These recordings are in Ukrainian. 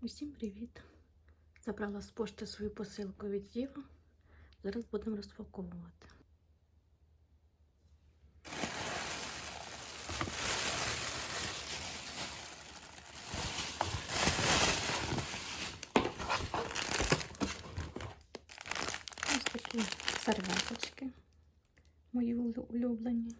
Усім привіт! Забрала з пошти свою посилку від Єва. Зараз будемо розпаковувати. Ось такі серветочки мої улюблені.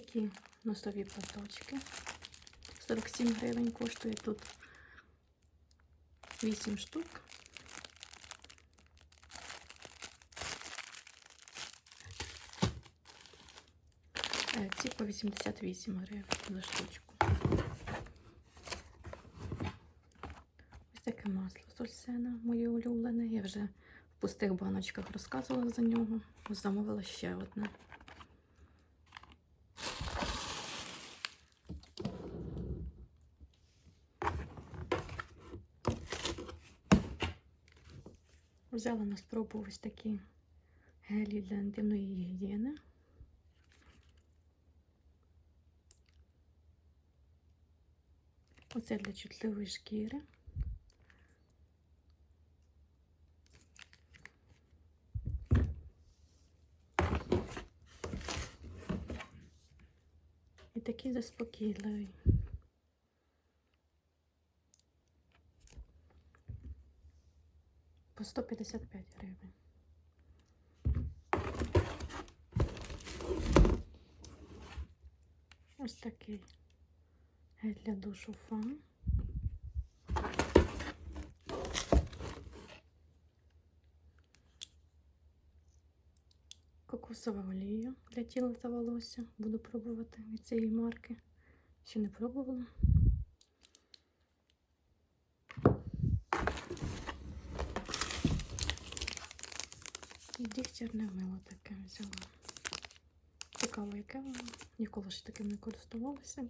Такі носові платочки. 47 гривень коштує тут 8 штук. Е, Ці по 88 гривень за штучку. Ось таке масло сульсена, моє улюблене. Я вже в пустих баночках розказувала за нього. Замовила ще одне. Взяла на спробу ось такі гелі для інтимної гігієни. Оце для чутливої шкіри. І такий заспокійливий. По 155 гривень. Ось такий гель для душу фан. Кокосова олія для тіла та волосся. Буду пробувати від цієї марки. Ще не пробувала. І дігтярне мило таке взяла. Цікаво, яке воно. Ніколи ще таким не користувалася.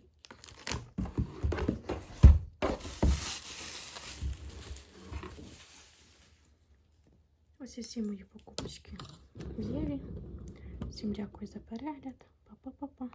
Ось і всі мої покупочки в Єві. Всім дякую за перегляд. Па-па-па-па.